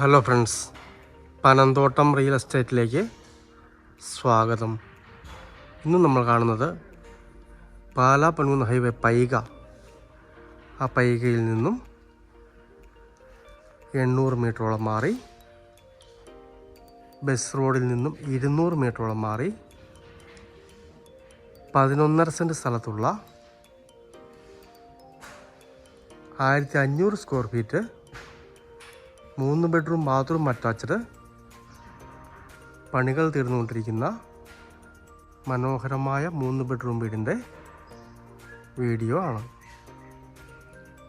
Hello friends Panamthottam real എസ്റ്റേറ്റിലേക്ക് സ്വാഗതം. ഇന്ന് നമ്മൾ കാണുന്നത് പാലാ പൺകുന്ന് ഹൈവേ പൈക. ആ പൈകയിൽ നിന്നും എണ്ണൂറ് മീറ്ററോളം മാറി ബസ് റോഡിൽ നിന്നും ഇരുന്നൂറ് മീറ്ററോളം മാറി പതിനൊന്നര സെന്റ് സ്ഥലത്തുള്ള ആയിരത്തി അഞ്ഞൂറ് സ്ക്വയർ ഫീറ്റ് മൂന്ന് ബെഡ്റൂം ബാത്റൂം അറ്റാച്ച്ഡ് പണികൾ തീർന്നുകൊണ്ടിരിക്കുന്ന മനോഹരമായ മൂന്ന് ബെഡ്റൂം വീടിന്റെ വീഡിയോ ആണ്.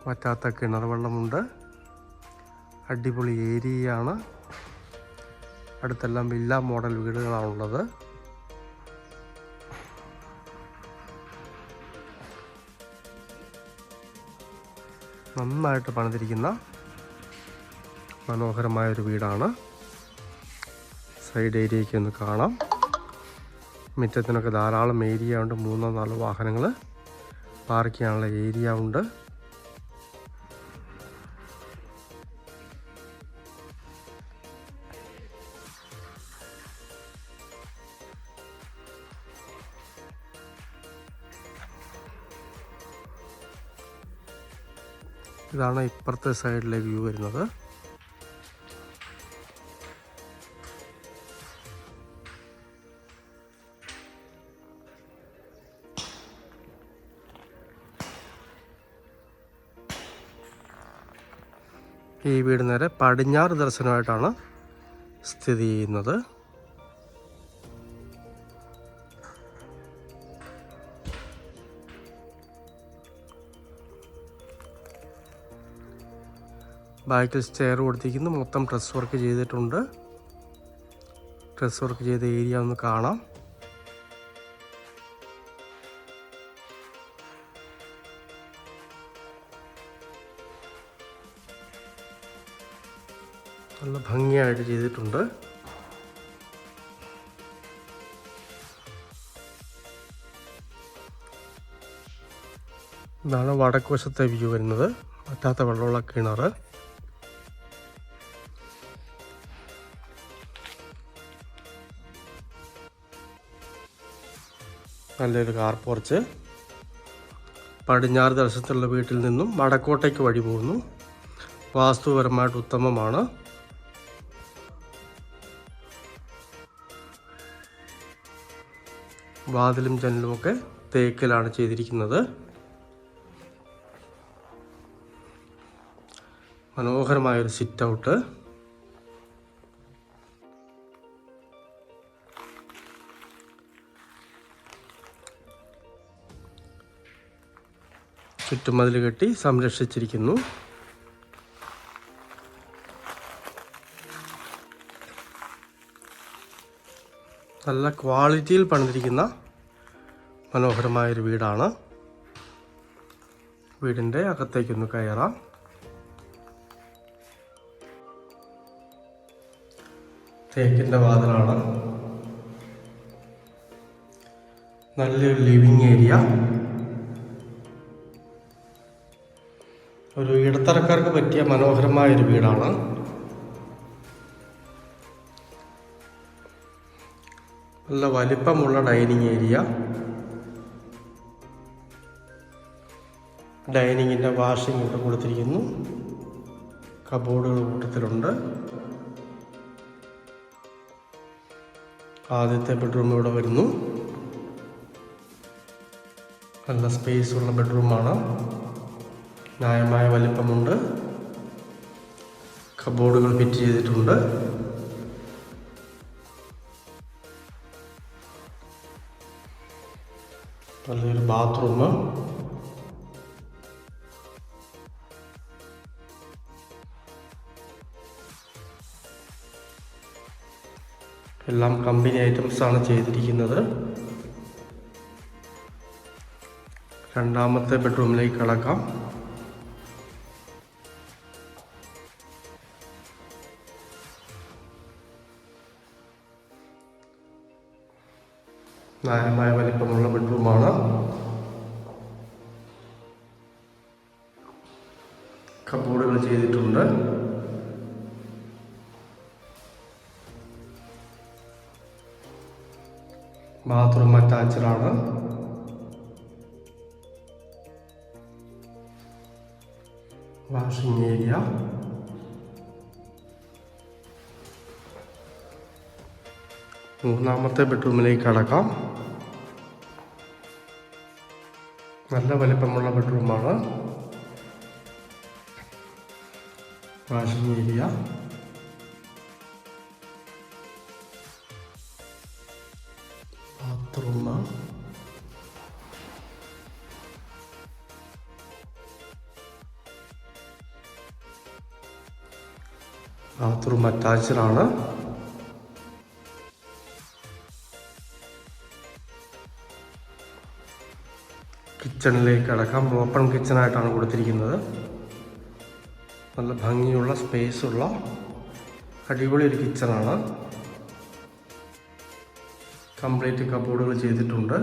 വറ്റാത്ത കിണർ വെള്ളമുണ്ട്. അടിപൊളി ഏരിയയാണ്. അടുത്തെല്ലാം വില്ല മോഡൽ വീടുകളാണുള്ളത്. നന്നായിട്ട് പണിതിരിക്കുന്ന മനോഹരമായ ഒരു വീടാണ്. സൈഡ് ഏരിയയ്ക്ക് ഒന്ന് കാണാം. മുറ്റത്തിനൊക്കെ ധാരാളം ഏരിയ ഉണ്ട്. മൂന്നോ നാലോ വാഹനങ്ങൾ പാർക്ക് ചെയ്യാനുള്ള ഏരിയ ഉണ്ട്. ഇതാണ് ഇപ്പുറത്തെ സൈഡിലെ വ്യൂ വരുന്നത്. ഈ വീട് നേരെ പടിഞ്ഞാറ് ദർശനമായിട്ടാണ് സ്ഥിതി ചെയ്യുന്നത്. ബാക്കിൽ സ്റ്റെയർ കൊടുത്തിരിക്കുന്നു. മൊത്തം ഡ്രസ് വർക്ക് ചെയ്തിട്ടുണ്ട്. ഡ്രസ് വർക്ക് ചെയ്ത ഏരിയ ഒന്ന് കാണാം. നല്ല ഭംഗിയായിട്ട് ചെയ്തിട്ടുണ്ട്. ഇതാണ് വടക്കുവശത്തെ വ്യൂ വരുന്നത്. പറ്റാത്ത വെള്ളമുള്ള കിണർ നല്ലൊരു കാർ പോർച്ച്. പടിഞ്ഞാറ് ദർശനത്തിലുള്ള വീട്ടിൽ നിന്നും വടക്കോട്ടേക്ക് വഴി പോകുന്നു. വാസ്തുപരമായിട്ട് ഉത്തമമാണ്. വാതിലും ജനലുമൊക്കെ തേക്കിലാണ് ചെയ്തിരിക്കുന്നത്. മനോഹരമായൊരു സിറ്റ് ഔട്ട് ചുറ്റുമതിൽ കെട്ടി സംരക്ഷിച്ചിരിക്കുന്നു. നല്ല ക്വാളിറ്റിയിൽ പണിതിരിക്കുന്ന മനോഹരമായൊരു വീടാണ്. വീടിന്റെ അകത്തേക്കൊന്ന് കയറാം. തേക്കിന്റെ വാതിലാണ്. നല്ലൊരു ലിവിങ് ഏരിയ. ഒരു ഇടത്തരക്കാർക്ക് പറ്റിയ മനോഹരമായൊരു വീടാണ്. നല്ല വലിപ്പമുള്ള ഡൈനിങ് ഏരിയ. ഡൈനിങ്ങിന്റെ വാഷിംഗ് ഇവിടെ കൊടുത്തിരിക്കുന്നു. കബോർഡുകൾ കൂട്ടത്തിലുണ്ട്. ആദ്യത്തെ ബെഡ്റൂം ഇവിടെ വരുന്നു. നല്ല സ്പേസ് ഉള്ള ബെഡ്റൂമാണ്. ന്യായമായ വലിപ്പമുണ്ട്. കബോർഡുകൾ ഫിറ്റ് ചെയ്തിട്ടുണ്ട്. നല്ലൊരു ബാത്റൂം എല്ലാം കമ്പനി ഐറ്റംസ് ആണ് ചെയ്തിരിക്കുന്നത്. രണ്ടാമത്തെ ബെഡ്റൂമിലേക്ക് കടക്കാം. നാരമായ വലിപ്പമുള്ള ബെഡ്റൂമാണ്. കബോർഡുകൾ ചെയ്തിട്ടുണ്ട്. ബാത്റൂം അറ്റാച്ചഡാണ് വാഷിംഗ് ഏരിയ. മൂന്നാമത്തെ ബെഡ്റൂമിലേക്ക് കടക്കാം. നല്ല വലിപ്പമുള്ള ബെഡ്റൂമാണ്. Washing area. Bathroom. Bathroom attached കിച്ചണിലേക്ക് കടക്കാം ഓപ്പൺ കിച്ചണായിട്ടാണ് കൊടുത്തിരിക്കുന്നത്. നല്ല ഭംഗിയുള്ള സ്പേസ് ഉള്ള അടിപൊളി ഒരു കിച്ചണാണ് കംപ്ലീറ്റ് കബോർഡുകൾ ചെയ്തിട്ടുണ്ട്.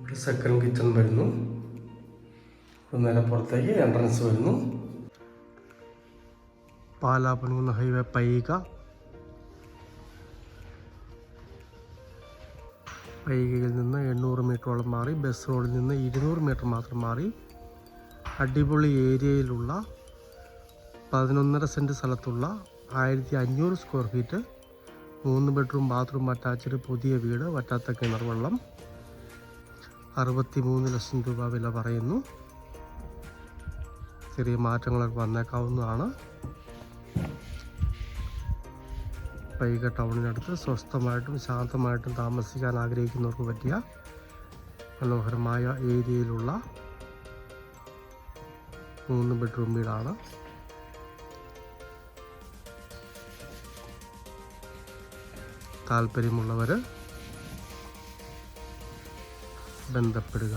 ഇവിടെ സെക്കൻഡ് കിച്ചൺ വരുന്നു. നിലപ്പുറത്തേക്ക് എൻട്രൻസ് വരുന്നു. പാലാപ്പനൂന്ന് ഹൈവേ പൈക. പൈകയിൽ നിന്ന് എണ്ണൂറ് മീറ്ററോളം മാറി ബസ് റോഡിൽ നിന്ന് ഇരുന്നൂറ് മീറ്റർ മാത്രം മാറി. അടിപൊളി ഏരിയയിലുള്ള പതിനൊന്നര സെന്റ് സ്ഥലത്തുള്ള ആയിരത്തി അഞ്ഞൂറ് സ്ക്വയർ ഫീറ്റ് മൂന്ന് ബെഡ്റൂം ബാത്റൂം അറ്റാച്ച്ഡ് പുതിയ വീട് വറ്റാത്ത കിണർ വെള്ളം. അറുപത്തി മൂന്ന് ലക്ഷം രൂപ വില പറയുന്നു. ചെറിയ മാറ്റങ്ങളൊക്കെ വന്നേക്കാവുന്നതാണ്. പൈക ടൗണിനടുത്ത് സ്വസ്ഥമായിട്ടും ശാന്തമായിട്ടും താമസിക്കാൻ ആഗ്രഹിക്കുന്നവർക്ക് പറ്റിയ മനോഹരമായ ഏരിയയിലുള്ള മൂന്ന് ബെഡ്റൂം വീടാണ്. താല്പര്യമുള്ളവർ ബന്ധപ്പെടുക.